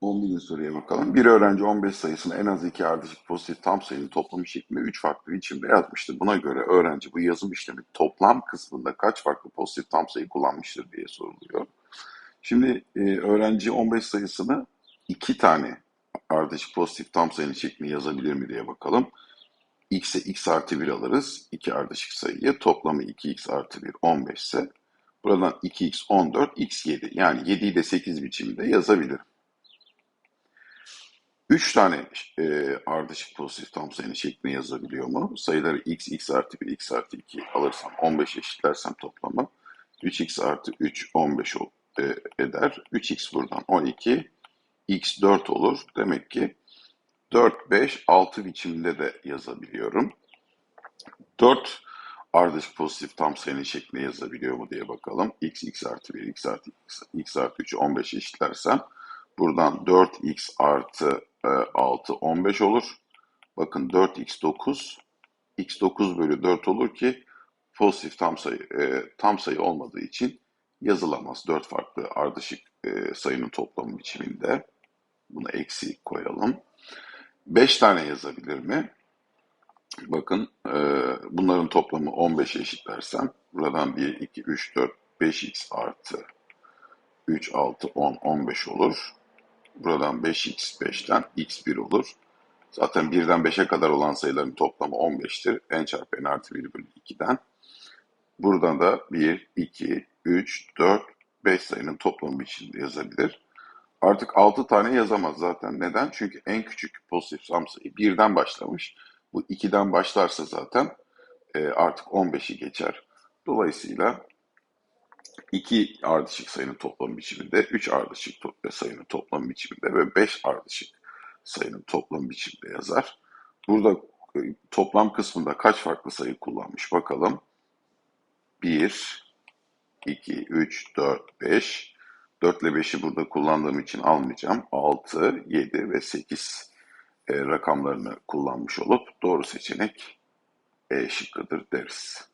11. soruya bakalım. Bir öğrenci 15 sayısını en az iki ardışık pozitif tam sayının toplamı şeklinde 3 farklı biçimde yazmıştır. Buna göre öğrenci bu yazım işlemi toplam kısmında kaç farklı pozitif tam sayı kullanmıştır diye soruluyor. Şimdi e, öğrenci 15 sayısını iki tane ardışık pozitif tam sayının şeklinde yazabilir mi diye bakalım. x'e x artı 1 alırız. iki ardışık sayıyı. Toplamı 2x artı 1 15 ise buradan 2x 14, x 7. Yani 7'yi de 8 biçiminde yazabilirim. 3 tane e, ardışık pozitif tam sayının şeklinde yazabiliyor mu? Sayıları x, x artı 1, x artı 2 alırsam 15 eşitlersem toplamı 3x artı 3 15 ol, e, eder. 3x buradan 12, x 4 olur. Demek ki 4, 5, 6 biçimde de yazabiliyorum. 4 ardışık pozitif tam sayının şeklinde yazabiliyor mu diye bakalım. x, x artı 1, x artı x, x artı 3'ü 15 eşitlersem buradan 4x artı 6 15 olur. Bakın 4x 9, x 9 bölü 4 olur ki pozitif tam sayı e, tam sayı olmadığı için yazılamaz. 4 farklı ardışık e, sayının toplamı biçiminde. Buna eksi koyalım. 5 tane yazabilir mi? Bakın e, bunların toplamı 15 eşitlersem buradan 1, 2, 3, 4, 5x artı 3, 6, 10, 15 olur. Buradan 5x 5'ten x1 olur. Zaten 1'den 5'e kadar olan sayıların toplamı 15'tir. n çarpı n artı 1 bölü 2'den. Buradan da 1, 2, 3, 4, 5 sayının toplamı içinde yazabilir. Artık 6 tane yazamaz zaten. Neden? Çünkü en küçük pozitif tam sayı 1'den başlamış. Bu 2'den başlarsa zaten e, artık 15'i geçer. Dolayısıyla 2 ardışık sayının toplam biçiminde, 3 ardışık to- sayının toplam biçiminde ve 5 ardışık sayının toplam biçiminde yazar. Burada e, toplam kısmında kaç farklı sayı kullanmış bakalım. 1, 2, 3, 4, 5. 4 ile 5'i burada kullandığım için almayacağım. 6, 7 ve 8 e, rakamlarını kullanmış olup doğru seçenek E şıkkıdır deriz.